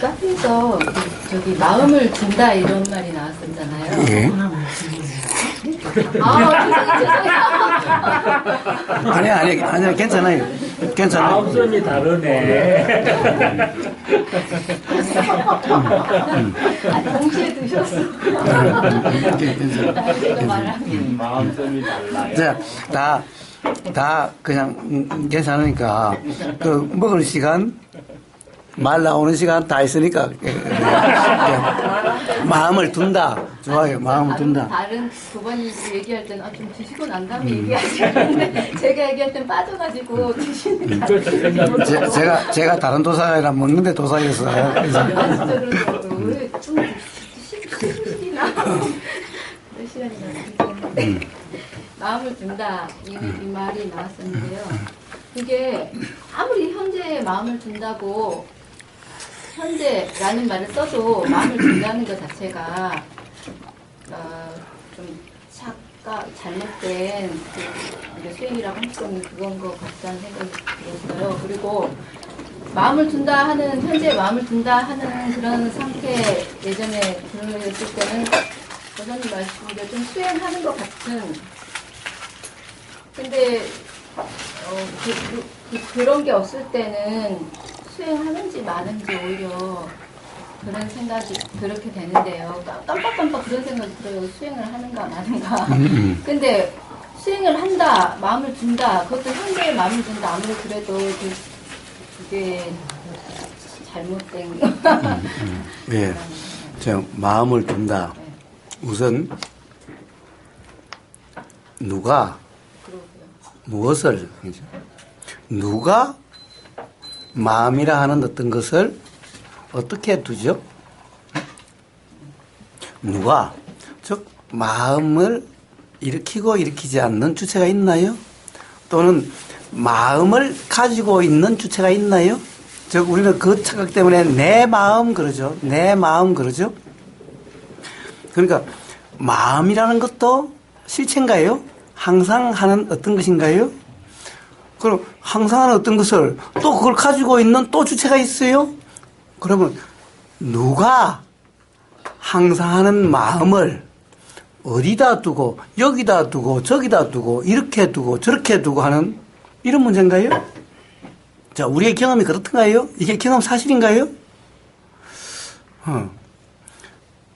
카페에서 그 저기 마음을 준다 이런 말이 나왔었잖아요. 예. 아, 죄송해요. 아니, 아니, 아니, 괜찮아요. 괜찮아요. 마음성이 다르네. 아, 동시에 드셨어. 마음성이 달라요. 자, 다, 다 그냥 음, 괜찮으니까 그 먹을 시간 말 나오는 시간 다 있으니까. 예. 마음을 둔다. 좋아요. 마음을 둔다. 다른 부모님 얘기할 때는 아, 좀 드시고 난 다음에 얘기하지 않는데 제가 얘기할 땐 빠져가지고 드시는 거 그렇죠. 제, 제가 제가 다른 도사가 먹는데 도사였어요 그래서. 아, 진짜 그러더라고요. 왜좀 드시기나? 몇 시간이나 드셨는데. 마음을 둔다. 이, 이 말이 나왔었는데요. 그게 아무리 현재에 마음을 둔다고 현재라는 말을 써도 마음을 둔다는 것 자체가 어, 좀 착각 잘못된 그 수행이라고 함성 그건 것 같다는 생각이 들었어요. 그리고 마음을 둔다 하는 현재 마음을 둔다 하는 그런 상태 예전에 들었을 때는 여사님 말씀대로 좀 수행하는 것 같은 근데 어, 그, 그, 그, 런게 없을 때는 수행하는지 마는지 오히려 그런 생각이 그렇게 되는데요. 깜- 깜빡깜빡 그런 생각이 들어요. 수행을 하는가 마는가. 근데 수행을 한다, 마음을 둔다, 그것도 현재의 마음을 둔다. 아무리 그래도 그, 그게 잘못된 예, 저 마음을 둔다 우선 누가. 무엇을? 누가 마음이라 하는 어떤 것을 어떻게 두죠? 누가 즉 마음을 일으키고 일으키지 않는 주체가 있나요? 또는 마음을 가지고 있는 주체가 있나요? 즉 우리는 그 착각 때문에 내 마음 그러죠. 내 마음 그러죠. 그러니까 마음이라는 것도 실체인가요? 항상 하는 어떤 것인가요? 그럼 항상 하는 어떤 것을 또 그걸 가지고 있는 또 주체가 있어요? 그러면 누가 항상 하는 마음을 어디다 두고 여기다 두고 저기다 두고 이렇게 두고 저렇게 두고 하는 이런 문제인가요? 자, 우리의 경험이 그렇던가요? 이게 경험 사실인가요? 어.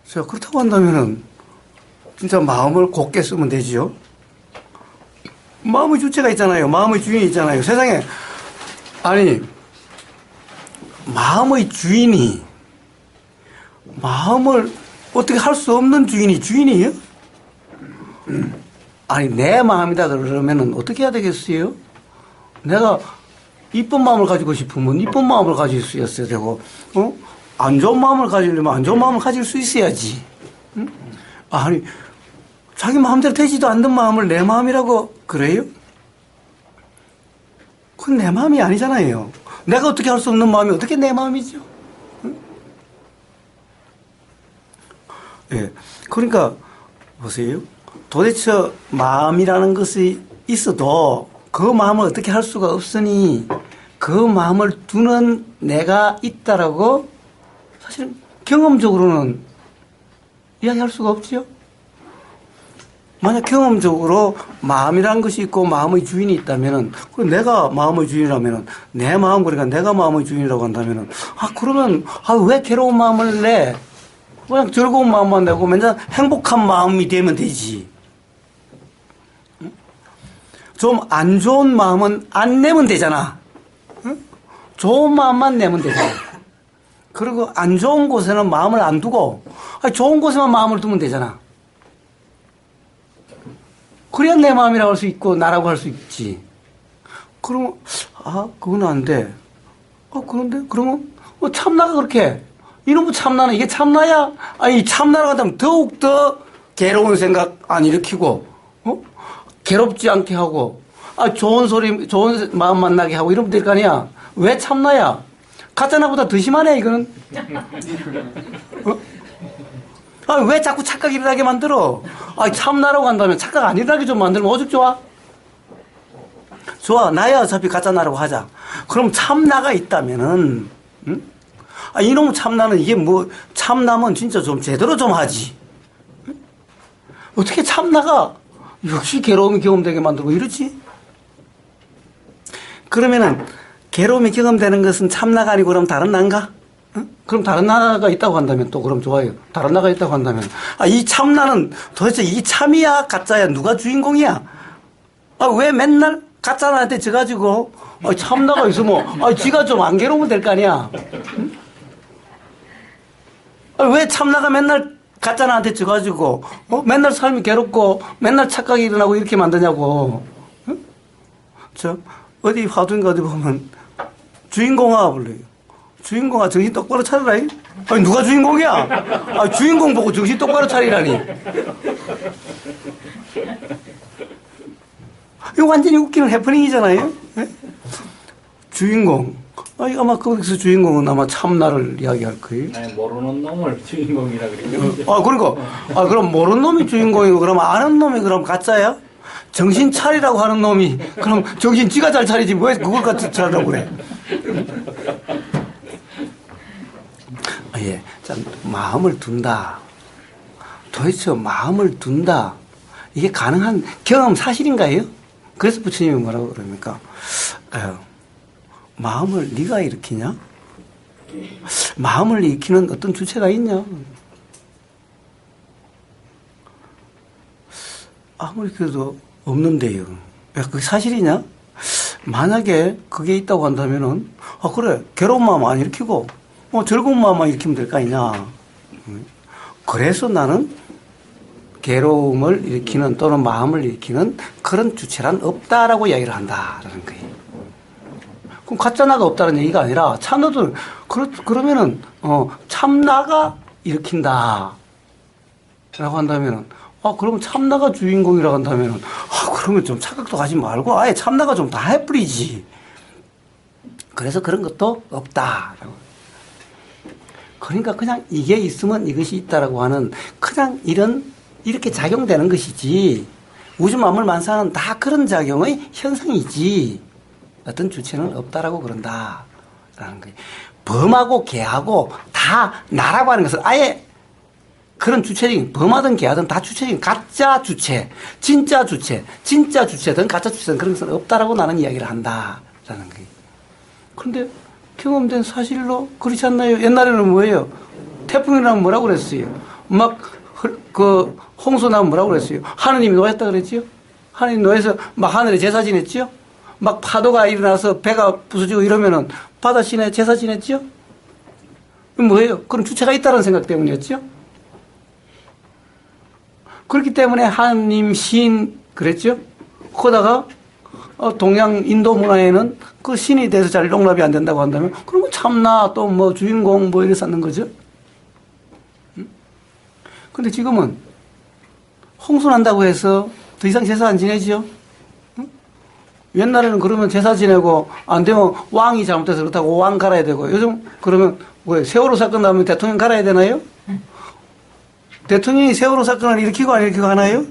자, 그렇다고 한다면은 진짜 마음을 곱게 쓰면 되지요. 마음의 주체가 있잖아요. 마음의 주인이 있잖아요. 세상에 아니 마음의 주인이 마음을 어떻게 할 수 없는 주인이 주인이에요? 아니 내 마음이다 그러면은 어떻게 해야 되겠어요? 내가 이쁜 마음을 가지고 싶으면 이쁜 마음을 가질 수 있어야 되고, 어? 안 좋은 마음을 가지려면 안 좋은 마음을 가질 수 있어야지. 응? 아니, 자기 마음대로 되지도 않는 마음을 내 마음이라고 그래요? 그건 내 마음이 아니잖아요. 내가 어떻게 할 수 없는 마음이 어떻게 내 마음이죠? 응? 예. 그러니까, 보세요. 도대체 마음이라는 것이 있어도 그 마음을 어떻게 할 수가 없으니 그 마음을 두는 내가 있다라고 사실 경험적으로는 이야기할 수가 없지요. 만약 경험적으로 마음이란 것이 있고 마음의 주인이 있다면은 그럼 내가 마음의 주인이라면은 내 마음 그러니까 내가 마음의 주인이라고 한다면은 아 그러면 아 왜 괴로운 마음을 내? 그냥 즐거운 마음만 내고 맨날 행복한 마음이 되면 되지. 좀 안 좋은 마음은 안 내면 되잖아. 응? 좋은 마음만 내면 되잖아. 그리고 안 좋은 곳에는 마음을 안 두고 좋은 곳에만 마음을 두면 되잖아. 그래야 내 마음이라고 할 수 있고 나라고 할 수 있지. 그러면 아 그건 안 돼. 어 그런데 그러면 어, 참나가 그렇게 이놈의 참나는 이게 참나야? 아니 참나라고 한다면 더욱 더 괴로운 생각 안 일으키고 어? 괴롭지 않게 하고 아 좋은 소리 좋은 마음 만나게 하고 이러면 될 거 아니야? 왜 참나야? 가짜나보다 더 심하네 이거는. 어? 아, 왜 자꾸 착각 일어나게 만들어? 아, 참나라고 한다면 착각 안 일어나게 좀 만들면 오죽 좋아? 좋아. 나야 어차피 가짜나라고 하자. 그럼 참나가 있다면은, 응? 아, 이놈 참나는 이게 뭐, 참나면 진짜 좀 제대로 좀 하지. 어떻게 참나가 역시 괴로움이 경험되게 만들고 이러지? 그러면은 괴로움이 경험되는 것은 참나가 아니고 그럼 다른 나인가? 응? 그럼 다른 나라가 있다고 한다면 또 그럼 좋아요. 다른 나라가 있다고 한다면 아, 이 참나는 도대체 이 참이야 가짜야 누가 주인공이야? 아, 왜 맨날 가짜 나한테 져가지고 아, 참나가 있으면 아, 지가 좀 안 괴로우면 될 거 아니야? 응? 아, 왜 참나가 맨날 가짜 나한테 져가지고 어? 맨날 삶이 괴롭고 맨날 착각이 일어나고 이렇게 만드냐고? 응? 저 어디 화두인가 어디 보면 주인공아 불러요. 주인공아 정신 똑바로 차리라. 이. 아니 누가 주인공이야? 아 주인공 보고 정신 똑바로 차리라니. 이거 완전히 웃기는 해프닝이잖아요. 예? 주인공. 아, 아마 거기서 주인공은 아마 참나를 이야기할 거예요. 아니, 모르는 놈을 주인공이라 그러죠. 아, 그러니까. 아, 그럼 모르는 놈이 주인공이고, 그럼 아는 놈이 그럼 가짜야? 정신 차리라고 하는 놈이, 그럼 정신 지가 잘 차리지, 왜 그걸 갖다 차리라고 그래? 아, 예. 자, 마음을 둔다. 도대체 마음을 둔다. 이게 가능한 경험 사실인가요? 그래서 부처님이 뭐라고 그럽니까? 아유, 마음을 네가 일으키냐? 마음을 일으키는 어떤 주체가 있냐? 아무리 그래도 없는데요. 야, 그게 사실이냐? 만약에 그게 있다고 한다면은, 아, 그래. 괴로운 마음 안 일으키고, 어, 즐거운 마음만 일으키면 될 거 아니냐. 응? 그래서 나는 괴로움을 일으키는 또는 마음을 일으키는 그런 주체란 없다라고 이야기를 한다라는 거예요. 그럼 가짜나가 없다는 얘기가 아니라 참나도 그러, 그러면은 어 참나가 일으킨다. 라고 한다면은 아 그러면 참나가 주인공이라고 한다면은 아 그러면 좀 착각도 하지 말고 아예 참나가 좀 다 해버리지. 그래서 그런 것도 없다라고. 그러니까 그냥 이게 있으면 이것이 있다라고 하는 그냥 이런 이렇게 작용되는 것이지 우주 만물 만사는 다 그런 작용의 현상이지 어떤 주체는 없다라고 그런다라는 거예요. 범하고 개하고 다 나라고 하는 것은 아예 그런 주체적인 범하든 개하든 다 주체적인 가짜 주체, 진짜 주체, 진짜 주체든 가짜 주체든 그런 것은 없다라고 나는 이야기를 한다라는 거예요. 그런데 경험된 사실로 그렇지 않나요? 옛날에는 뭐예요? 태풍이 나면 뭐라고 그랬어요? 막, 흘- 그, 홍수 나면 뭐라고 그랬어요? 하느님이 노했다 그랬지요? 하느님 노해서 막 하늘에 제사 지냈지요? 막 파도가 일어나서 배가 부서지고 이러면은 바다 시내 제사 지냈지요? 뭐예요? 그런 주체가 있다는 생각 때문이었지요? 그렇기 때문에 하느님 신 그랬죠? 거다가 어, 동양 인도 문화에는 그 신이 대해서 잘 용납이 안 된다고 한다면 그러면 참나 또 뭐 주인공 뭐 이래 쌓는 거죠. 음? 근데 지금은 홍수 난다고 해서 더 이상 제사 안 지내지요? 응? 옛날에는 그러면 제사 지내고 안 되면 왕이 잘못해서 그렇다고 왕 갈아야 되고 요즘 그러면 왜 세월호 사건 나면 대통령 갈아야 되나요? 대통령이 세월호 사건을 일으키고 안 일으키고 하나요?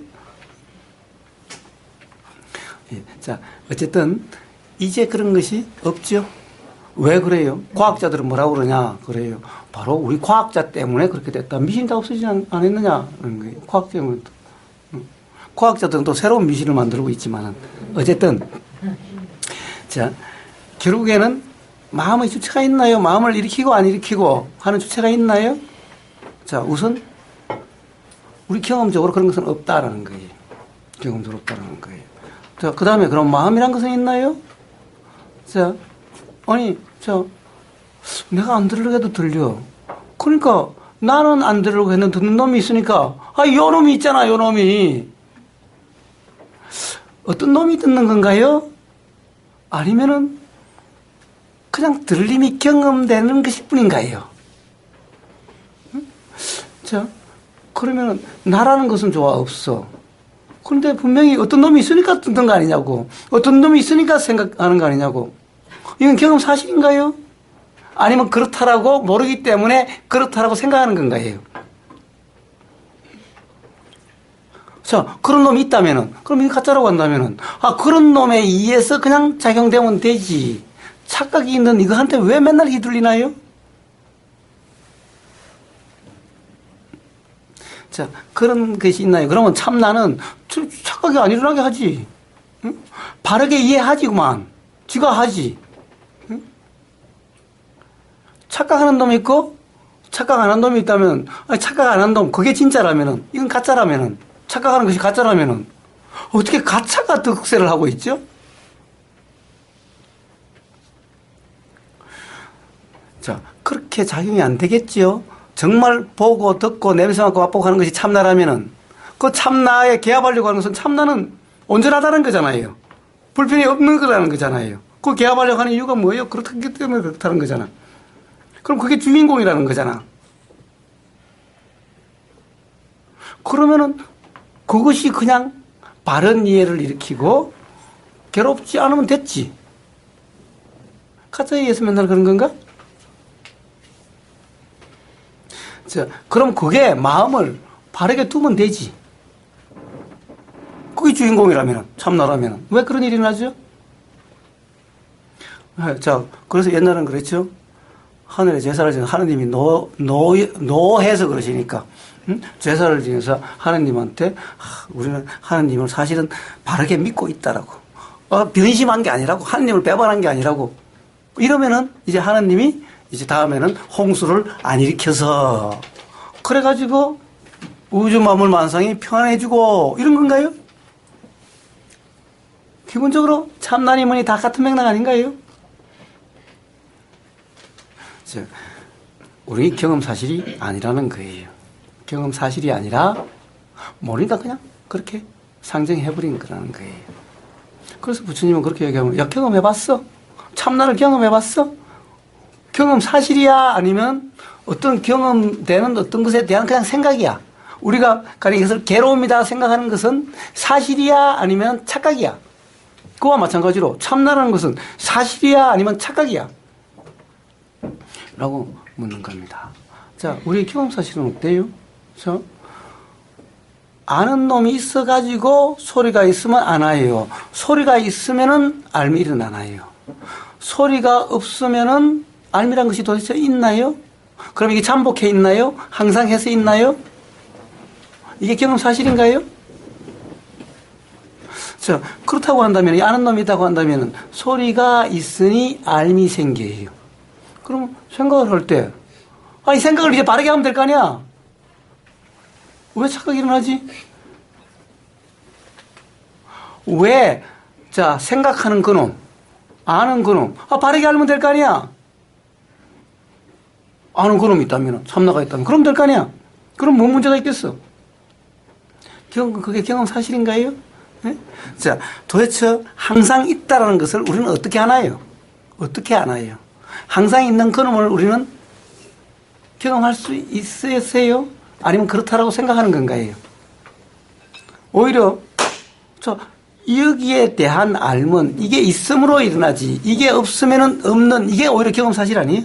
예, 자, 어쨌든 이제 그런 것이 없죠. 왜 그래요? 과학자들은 뭐라고 그러냐? 그래요. 바로 우리 과학자 때문에 그렇게 됐다. 미신이 다 없어지지 않, 않았느냐? 그런 거예요. 과학 때문에. 응. 과학자들은 또 새로운 미신을 만들고 있지만은 어쨌든 자 결국에는 마음의 주체가 있나요? 마음을 일으키고 안 일으키고 하는 주체가 있나요? 자 우선 우리 경험적으로 그런 것은 없다라는 거예요. 경험적으로 없다라는 거예요. 자, 그 다음에 그럼 마음이란 것은 있나요? 자, 아니, 자, 내가 안 들으려고 해도 들려. 그러니까 나는 안 들으려고 했는데 듣는 놈이 있으니까, 아, 요 놈이 있잖아, 요 놈이. 어떤 놈이 듣는 건가요? 아니면은 그냥 들림이 경험되는 것일 뿐인가요? 응? 자, 그러면은 나라는 것은 좋아 없어. 그런데 분명히 어떤 놈이 있으니까 듣는 거 아니냐고. 어떤 놈이 있으니까 생각하는 거 아니냐고. 이건 경험 사실인가요? 아니면 그렇다라고 모르기 때문에 그렇다라고 생각하는 건가요? 자, 그런 놈이 있다면은, 그럼 이거 가짜라고 한다면은, 아, 그런 놈에 의해서 그냥 작용되면 되지. 착각이 있는 이거한테 왜 맨날 휘둘리나요? 자, 그런 것이 있나요? 그러면 참 나는 착각이 안 일어나게 하지. 응? 바르게 이해하지만, 지가 하지. 응? 착각하는 놈이 있고, 착각 안 한 놈이 있다면, 아니, 착각 안 한 놈, 그게 진짜라면은, 이건 가짜라면은, 착각하는 것이 가짜라면은, 어떻게 가짜가 득세를 하고 있죠? 자, 그렇게 작용이 안 되겠지요? 정말 보고 듣고 냄새 맡고 맛보고 하는 것이 참나라면은 그 참나에 개합하려고 하는 것은 참나는 온전하다는 거잖아요. 불편이 없는 거라는 거잖아요. 그 개합하려고 하는 이유가 뭐예요? 그렇기 때문에 그렇다는 거잖아. 그럼 그게 주인공이라는 거잖아. 그러면은 그것이 그냥 바른 이해를 일으키고 괴롭지 않으면 됐지. 의해서 맨날 그런 건가? 자, 그럼 그게 마음을 바르게 두면 되지. 그게 주인공이라면, 참나라면. 왜 그런 일이 나죠? 네, 자, 그래서 옛날엔 그랬죠. 하늘에 제사를 지는 하느님이 노, 노, 노해서 그러시니까. 응? 제사를 지내서 하느님한테, 하, 우리는 하느님을 사실은 바르게 믿고 있다라고. 어, 변심한 게 아니라고. 하느님을 배반한 게 아니라고. 이러면은 이제 하느님이 이제 다음에는 홍수를 안 일으켜서 그래가지고 우주 만물 만상이 평안해지고 이런 건가요? 기본적으로 참나님은이 다 같은 맥락 아닌가요? 자, 우리 경험 사실이 아니라는 거예요. 경험 사실이 아니라 모르니까 그냥 그렇게 상정해버린 거라는 거예요. 그래서 부처님은 그렇게 얘기하면 야 경험해봤어? 참나를 경험해봤어? 경험 사실이야? 아니면 어떤 경험되는 어떤 것에 대한 그냥 생각이야? 우리가 가령 이것을 괴로움이다 생각하는 것은 사실이야? 아니면 착각이야? 그와 마찬가지로 참나라는 것은 사실이야? 아니면 착각이야? 라고 묻는 겁니다. 자, 우리 경험 사실은 어때요? 자, 아는 놈이 있어가지고 소리가 있으면 안 와요. 소리가 있으면은 알미 일어나나요. 소리가 없으면은 알미란 것이 도대체 있나요? 그럼 이게 잠복해 있나요? 항상 해서 있나요? 이게 경험 사실인가요? 자, 그렇다고 한다면, 이 아는 놈이 있다고 한다면, 소리가 있으니 알미 생겨요. 그럼 생각을 할 때, 아, 이 생각을 이제 바르게 하면 될 거 아니야? 왜 착각이 일어나지? 왜, 자, 생각하는 그놈, 아는 그놈, 아, 바르게 알면 될 거 아니야? 아는 그놈이 있다면, 참나가 있다면, 그럼 될 거 아니야? 그럼 뭔 문제가 있겠어? 경, 그게 경험 사실인가요? 예? 자, 도대체 항상 있다라는 것을 우리는 어떻게 하나요? 어떻게 하나요? 항상 있는 그놈을 우리는 경험할 수 있으세요? 아니면 그렇다라고 생각하는 건가요? 오히려, 저, 여기에 대한 알면 이게 있음으로 일어나지, 이게 없으면은 없는, 이게 오히려 경험 사실 아니에요?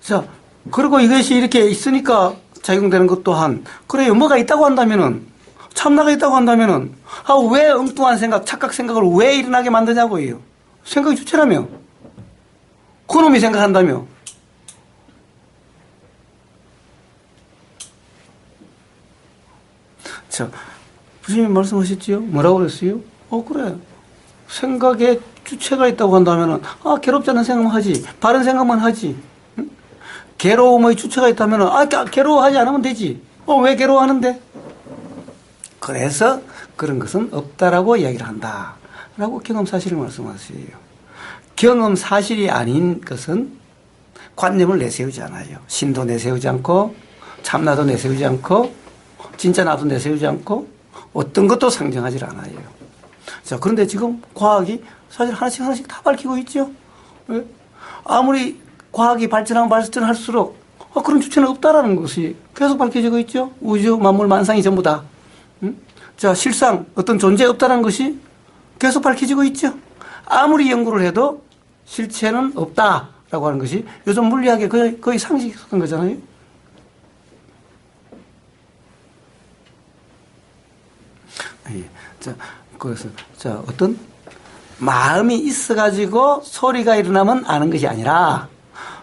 자, 그리고 이것이 이렇게 있으니까 작용되는 것 또한, 그래요. 뭐가 있다고 한다면은, 참나가 있다고 한다면은, 아, 왜 엉뚱한 생각, 착각 생각을 왜 일어나게 만드냐고요. 생각이 주체라며. 그놈이 생각한다며. 자, 부처님 말씀하셨지요? 뭐라고 그랬어요? 어, 그래. 생각에 주체가 있다고 한다면은, 아, 괴롭지 않은 생각만 하지. 바른 생각만 하지. 응? 괴로움의 주체가 있다면은, 아, 가- 괴로워하지 않으면 되지. 어, 왜 괴로워하는데? 그래서 그런 것은 없다라고 이야기를 한다. 라고 경험 사실을 말씀하세요. 경험 사실이 아닌 것은 관념을 내세우지 않아요. 신도 내세우지 않고, 참나도 내세우지 않고, 진짜 나도 내세우지 않고, 어떤 것도 상정하지 않아요. 자, 그런데 지금 과학이 사실 하나씩 하나씩 다 밝히고 있죠. 왜? 아무리 과학이 발전하면 발전할수록 아, 그런 주체는 없다라는 것이 계속 밝혀지고 있죠. 우주, 만물, 만상이 전부 다. 응? 자, 실상 어떤 존재 없다는 것이 계속 밝혀지고 있죠. 아무리 연구를 해도 실체는 없다라고 하는 것이 요즘 물리학의 거의, 거의 상식한 거잖아요. 예. 자, 그래서 자 어떤 마음이 있어 가지고 소리가 일어나면 아는 것이 아니라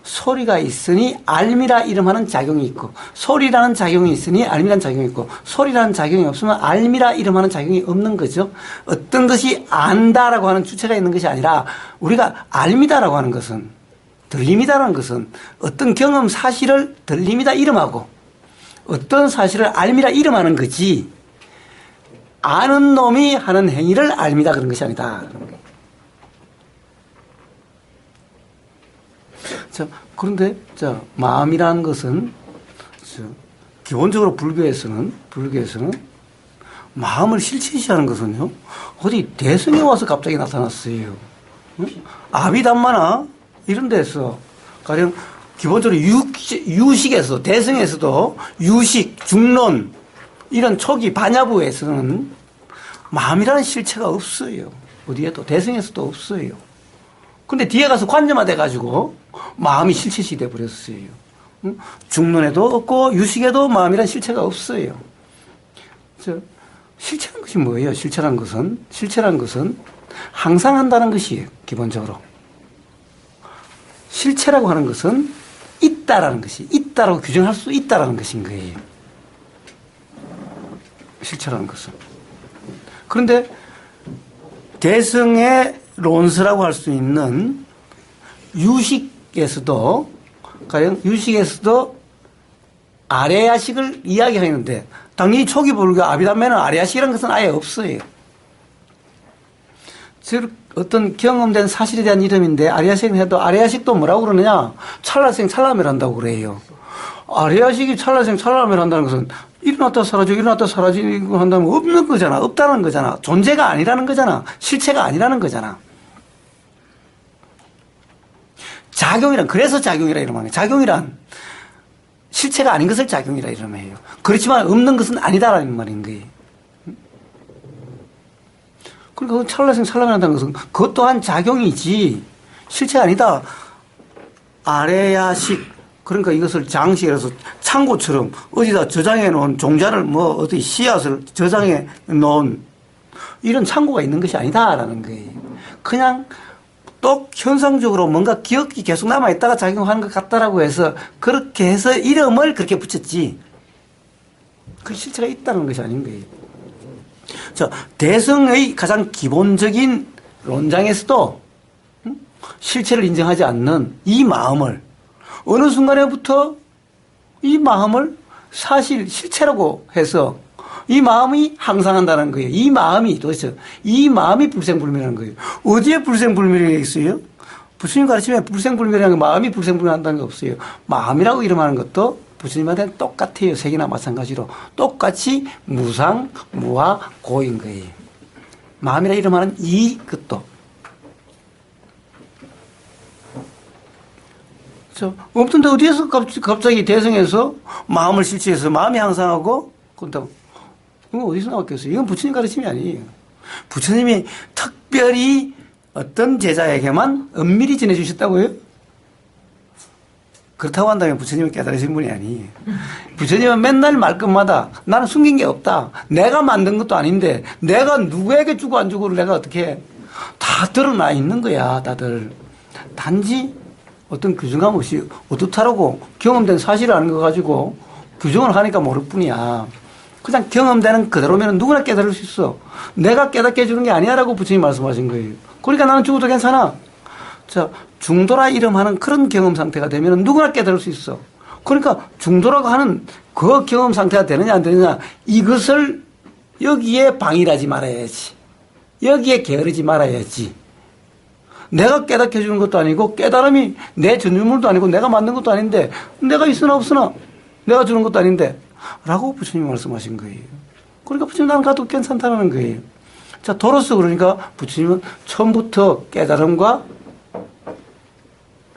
소리가 있으니 알미라 이름하는 작용이 있고 소리라는 작용이 있으니 알미라는 작용이 있고 소리라는 작용이 없으면 알미라 이름하는 작용이 없는 거죠. 어떤 것이 안다라고 하는 주체가 있는 것이 아니라 우리가 알미다라고 하는 것은 들림이다라는 것은 어떤 경험 사실을 들림이다 이름하고 어떤 사실을 알미라 이름하는 거지 아는 놈이 하는 행위를 알미다 그런 것이 아니다. 그런 거예요. 자, 그런데, 자, 마음이라는 것은, 저, 기본적으로 불교에서는, 불교에서는, 마음을 실체시하는 것은요, 어디 대승에 와서 갑자기 나타났어요. 응? 아비담마나, 이런 데서, 가령, 기본적으로 유, 유식에서, 대승에서도, 유식, 중론, 이런 초기 반야부에서는, 마음이라는 실체가 없어요. 어디에도, 대승에서도 없어요. 근데 뒤에 가서 관점화돼 가지고 마음이 실체시 돼 버렸어요. 응? 중론에도 없고 유식에도 마음이란 실체가 없어요. 저 실체란 것이 뭐예요? 실체란 것은 실체란 것은 항상 한다는 것이에요. 기본적으로. 실체라고 하는 것은 있다라는 것이 있다라고 규정할 수 있다라는 것인 거예요. 실체라는 것은. 그런데 대승의 론스라고 할 수 있는 유식 에서도 가령 유식에서도 아레야식을 이야기하는데 당연히 초기 불교 아비담매는 아레야식이라는 것은 아예 없어요. 즉 어떤 경험된 사실에 대한 이름인데 아레야식은 해도 아레야식도 뭐라고 그러느냐 찰나생 찰나멸한다고 그래요. 아레야식이 찰나생 찰나멸한다는 것은 일어났다 사라지고 일어났다 사라지고 한다면 없는 거잖아. 없다는 거잖아. 존재가 아니라는 거잖아. 실체가 아니라는 거잖아. 작용이란 그래서 작용이라 이러면. 작용이란 실체가 아닌 것을 작용이라 이러면 해요. 그렇지만 없는 것은 아니다라는 말인 거예요. 그러니까 찰나생 찰나한다는 것은 그것 또한 작용이지 실체가 아니다. 아래야식 그러니까 이것을 장식해서 창고처럼 어디다 저장해 놓은 종자를 뭐 어디 씨앗을 저장해 놓은 이런 창고가 있는 것이 아니다라는 거예요. 그냥 또 현상적으로 뭔가 기억이 계속 남아있다가 작용하는 것 같다라고 해서 그렇게 해서 이름을 그렇게 붙였지. 그 실체가 있다는 것이 아닌 거예요. 자, 대성의 가장 기본적인 논장에서도 음? 실체를 인정하지 않는 이 마음을 어느 순간에부터 이 마음을 사실 실체라고 해서 이 마음이 항상 한다는 거예요. 이 마음이 도대체 이 마음이 불생불멸한 거예요. 어디에 불생불멸이 있어요? 부처님 가르침에 불생불멸이라는 게 마음이 불생불멸한다는 게 없어요. 마음이라고 이름하는 것도 부처님한테는 똑같아요. 색이나 마찬가지로 똑같이 무상, 무화, 고인 거예요. 마음이라 이름하는 이 것도 저 없던데 어디에서 갑자기 대성에서 마음을 실체해서 마음이 항상하고 그런다고 이건 어디서 나왔겠어요? 이건 부처님 가르침이 아니에요. 부처님이 특별히 어떤 제자에게만 은밀히 전해주셨다고요? 그렇다고 한다면 부처님은 깨달으신 분이 아니에요. 부처님은 맨날 말끝마다 나는 숨긴 게 없다. 내가 만든 것도 아닌데 내가 누구에게 주고 안 주고를 내가 어떻게 해. 다 드러나 있는 거야, 다들. 단지 어떤 규정함 없이 어떻다라고 경험된 사실을 아는 거 가지고 규정을 하니까 모를 뿐이야. 그냥 경험되는 그대로면 누구나 깨달을 수 있어. 내가 깨닫게 해주는 게 아니야라고 부처님 말씀하신 거예요. 그러니까 나는 죽어도 괜찮아. 자, 중도라 이름하는 그런 경험 상태가 되면 누구나 깨달을 수 있어. 그러니까 중도라고 하는 그 경험 상태가 되느냐 안 되느냐 이것을 여기에 방일하지 말아야지. 여기에 게으르지 말아야지. 내가 깨닫게 해주는 것도 아니고 깨달음이 내 전유물도 아니고 내가 만든 것도 아닌데 내가 있으나 없으나 내가 주는 것도 아닌데 라고 부처님이 말씀하신 거예요. 그러니까 부처님 나는 가도 괜찮다는 거예요. 자, 도로서 그러니까 부처님은 처음부터 깨달음과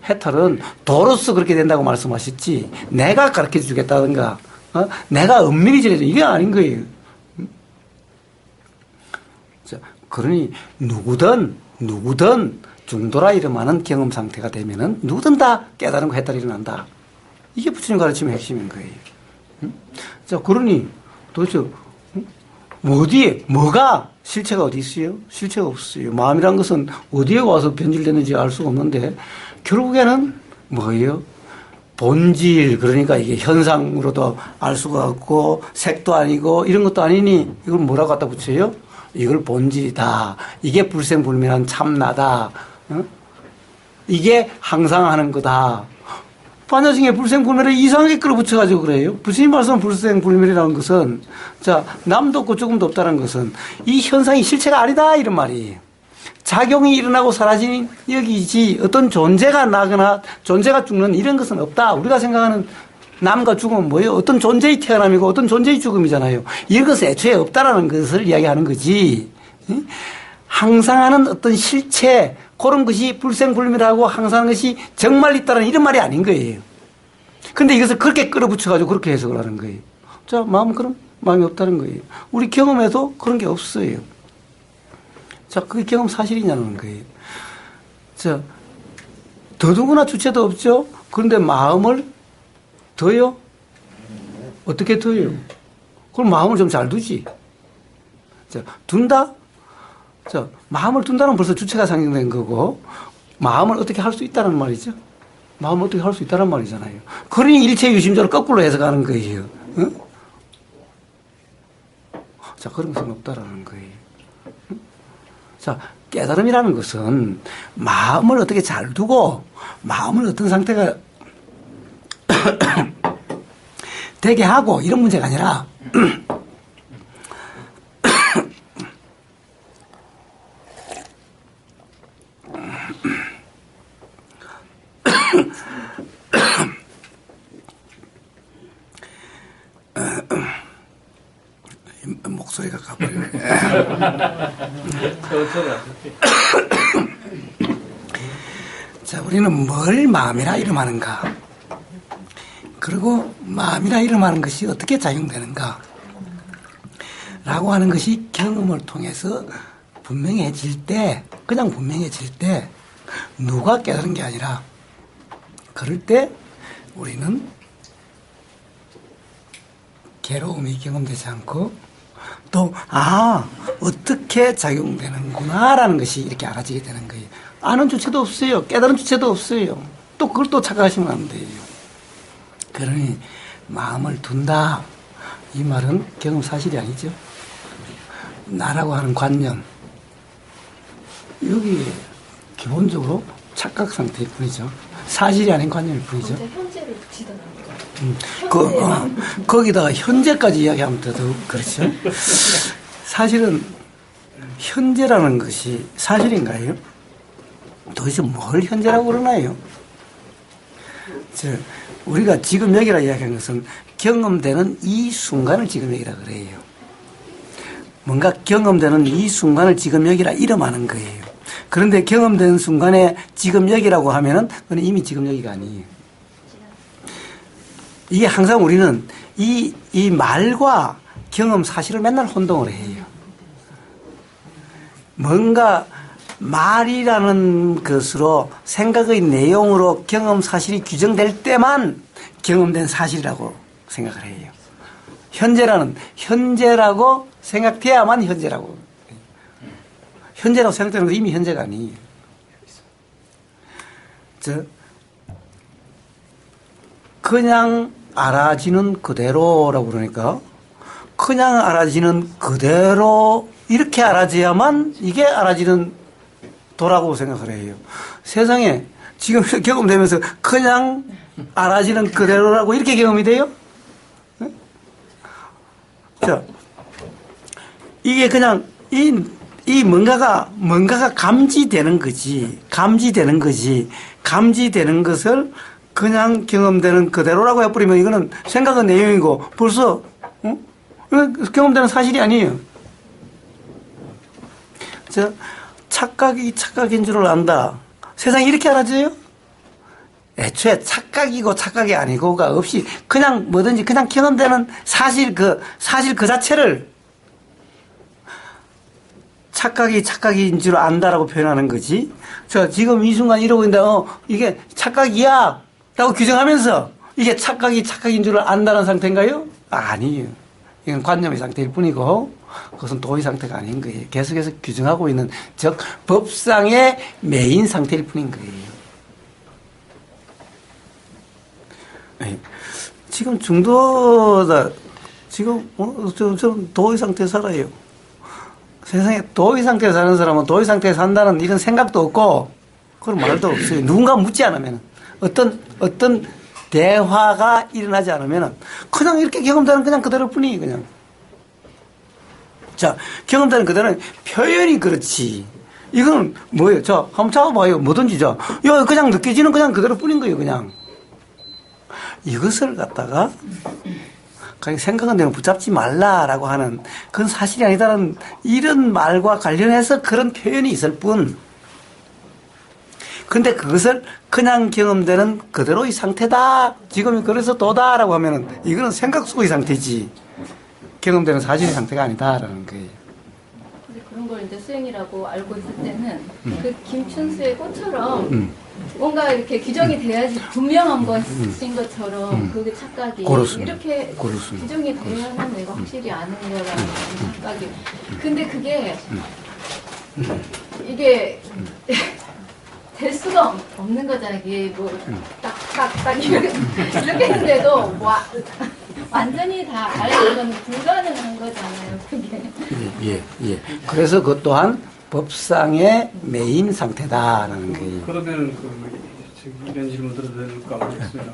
해탈은 도로서 그렇게 된다고 말씀하셨지 내가 가르쳐 주겠다든가 어? 내가 은밀히 전해줘 이게 아닌 거예요. 자, 그러니 누구든 누구든 중도라 이름하는 경험 상태가 되면은 누구든 다 깨달음과 해탈이 일어난다. 이게 부처님 가르침의 핵심인 거예요. 자, 그러니 도대체 어디에 뭐가 실체가 어디 있어요? 실체가 없어요. 마음이란 것은 어디에 와서 변질되는지 알 수가 없는데 결국에는 뭐예요? 본질 그러니까 이게 현상으로도 알 수가 없고 색도 아니고 이런 것도 아니니 이걸 뭐라고 갖다 붙여요? 이걸 본질이다. 이게 불생불멸한 참나다. 어? 이게 항상 하는 거다. 반야 중에 불생불멸을 이상하게 끌어붙여가지고 그래요. 부처님 말씀 불생불멸이라는 것은 자 남도 없고 조금도 없다는 것은 이 현상이 실체가 아니다 이런 말이에요. 작용이 일어나고 사라지는 여기지 어떤 존재가 나거나 존재가 죽는 이런 것은 없다. 우리가 생각하는 남과 죽음은 뭐예요? 어떤 존재의 태어남이고 어떤 존재의 죽음이잖아요. 이런 것은 애초에 없다라는 것을 이야기하는 거지. 응? 항상 하는 어떤 실체, 그런 것이 불생불멸하고 항상 것이 정말 있다는 이런 말이 아닌 거예요. 근데 이것을 그렇게 끌어붙여가지고 그렇게 해석을 하는 거예요. 자, 마음은 그런 마음이 없다는 거예요. 우리 경험에도 그런 게 없어요. 자, 그게 경험 사실이냐는 거예요. 자, 더더구나 주체도 없죠? 그런데 마음을 둬요? 어떻게 둬요? 그럼 마음을 좀 잘 두지. 자, 둔다? 자, 마음을 둔다는 벌써 주체가 상징된 거고, 마음을 어떻게 할 수 있다는 말이죠. 마음을 어떻게 할 수 있다는 말이잖아요. 그러니 일체 유심조를 거꾸로 해석하는 거예요. 응? 자, 그런 것은 없다라는 거예요. 응? 자, 깨달음이라는 것은 마음을 어떻게 잘 두고, 마음을 어떤 상태가 되게 하고, 이런 문제가 아니라, 목소리가 가버리네. 저처럼 자, 우리는 뭘 마음이라 이름하는가? 그리고 마음이라 이름하는 것이 어떻게 작용되는가? 라고 하는 것이 경험을 통해서 분명해질 때, 그냥 분명해질 때, 누가 깨달은 게 아니라, 그럴 때 우리는 괴로움이 경험되지 않고, 또, 아, 어떻게 작용되는구나라는 것이 이렇게 알아지게 되는 거예요. 아는 주체도 없어요. 깨달은 주체도 없어요. 또 그걸 또 착각하시면 안 돼요. 그러니, 마음을 둔다. 이 말은 경험 사실이 아니죠. 나라고 하는 관념. 여기 기본적으로 착각 상태일 뿐이죠. 사실이 아닌 관념일 뿐이죠. 현재를 붙이더라고요. 음, 그, 어, 거기다가 현재까지 이야기하면 더더욱 그렇죠. 사실은 현재라는 것이 사실인가요? 도대체 뭘 현재라고 그러나요? 저, 우리가 지금 여기라 이야기하는 것은 경험되는 이 순간을 지금 여기라 그래요. 뭔가 경험되는 이 순간을 지금 여기라 이름하는 거예요. 그런데 경험되는 순간에 지금 여기라고 하면은 그건 이미 지금 여기가 아니에요. 이게 항상 우리는 이, 이 말과 경험 사실을 맨날 혼동을 해요. 뭔가 말이라는 것으로 생각의 내용으로 경험 사실이 규정될 때만 경험된 사실이라고 생각을 해요. 현재라는, 현재라고 생각돼야만 현재라고. 현재라고 생각되는 건 이미 현재가 아니에요. 저, 그냥 알아지는 그대로라고 그러니까 그냥 알아지는 그대로 이렇게 알아져야만 이게 알아지는 도라고 생각을 해요. 세상에 지금 경험되면서 그냥 알아지는 그대로라고 이렇게 경험이 돼요? 네? 자, 이게 그냥 이, 이 뭔가가, 뭔가가 감지되는 거지. 감지되는 거지. 감지되는 것을 그냥 경험되는 그대로라고 해버리면 이거는 생각은 내용이고 벌써, 어? 경험되는 사실이 아니에요. 자, 착각이 착각인 줄을 안다. 세상이 이렇게 알아져요? 애초에 착각이고 착각이 아니고가 없이 그냥 뭐든지 그냥 경험되는 사실 그, 사실 그 자체를 착각이 착각인 줄 안다라고 표현하는 거지. 자, 지금 이 순간 이러고 있는데, 어, 이게 착각이야! 라고 규정하면서 이게 착각이 착각인 줄 안다는 상태인가요? 아니에요. 이건 관념의 상태일 뿐이고, 그것은 도의 상태가 아닌 거예요. 계속해서 규정하고 있는, 즉, 법상의 메인 상태일 뿐인 거예요. 예. 지금 중도다 지금 어, 저, 저는 도의 상태에 살아요. 세상에 도의 상태에 사는 사람은 도의 상태에 산다는 이런 생각도 없고 그런 말도 없어요. 누군가 묻지 않으면 어떤 어떤 대화가 일어나지 않으면 그냥 이렇게 경험되는 그냥 그대로 뿐이 그냥. 자 경험되는 그대로는 표현이 그렇지. 이거는 뭐예요? 자 한번 잡아봐요. 뭐든지 자, 야 그냥 느껴지는 그냥 그대로 뿐인 거예요. 그냥. 이것을 갖다가 생각은 내가 붙잡지 말라라고 하는 그건 사실이 아니다는 이런 말과 관련해서 그런 표현이 있을 뿐. 근데 그것을 그냥 경험되는 그대로의 상태다. 지금 그래서 도다라고 하면은 이거는 생각 속의 상태지. 경험되는 사실의 상태가 아니다라는 거예요. 그런 걸 이제 수행이라고 알고 있을 때는 그 김춘수의 꽃처럼 음. 뭔가 이렇게 규정이 돼야지 분명한 것인 것처럼 그 착각이 음. 그렇습니다. 이렇게 그렇습니다. 규정이 돼야만 내가 확실히 아는 거라는 착각이. 근데 그게 이게 될 수가 없는 거잖아요. 이게 뭐 딱 딱 딱 이렇게 이렇게 했는데도 와 완전히 다 알는 건 불가능한 거잖아요. 그게. 예, 예, 예. 그래서 그것 또한 법상의 메인 상태다라는 거예요. 그러면은 그 지금 이런 질문 드려도 될까 모르겠습니다.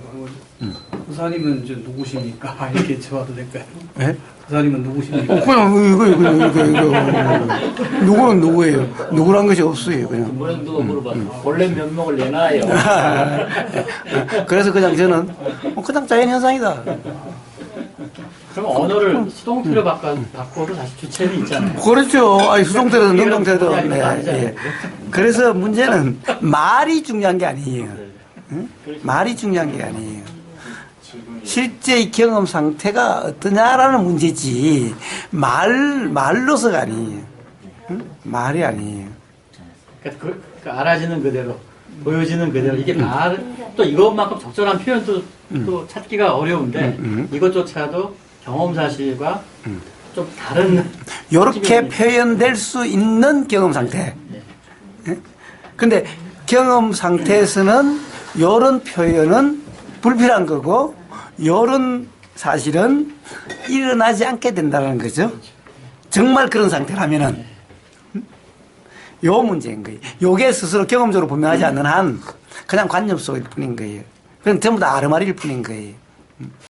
음. 부사님은 이제 누구십니까? 이렇게 쳐봐도 될까요? 예? 부사님은 누구십니까? 그냥 이거 이거 이거 이거 누구는 누구예요? 누구란 것이 없어요. 그냥. 그분은 누가 물어봐도 본래 면목을 내놔요. 그래서 그냥 저는 뭐 그냥 자연 현상이다. 그럼 언어를 수동태로 바꿔, 바꿔도 다시 주체는 있잖아요. 그렇죠. 아니 수동태든 능동태든. 네. 예. 그래서 문제는 말이 중요한 게 아니에요. 응? 말이 중요한 게 아니에요. 실제의 경험 상태가 어떠냐라는 문제지 말 말로서가 아니에요. 응? 말이 아니에요. 그러니까 그, 그 알아지는 그대로, 보여지는 그대로. 이게 말, 또 이것만큼 적절한 표현도 또 찾기가 어려운데 음, 이것조차도 경험 사실과 좀 다른 이렇게 표현될 수 있는 경험 상태. 예? 근데 경험 상태에서는 이런 표현은 불필요한 거고, 이런 사실은 일어나지 않게 된다는 거죠. 정말 그런 상태라면은. 음? 요 문제인 거예요. 요게 스스로 경험적으로 분명하지 않는 한, 그냥 관념 속일 뿐인 거예요. 그건 전부 다 아르마리일 뿐인 거예요.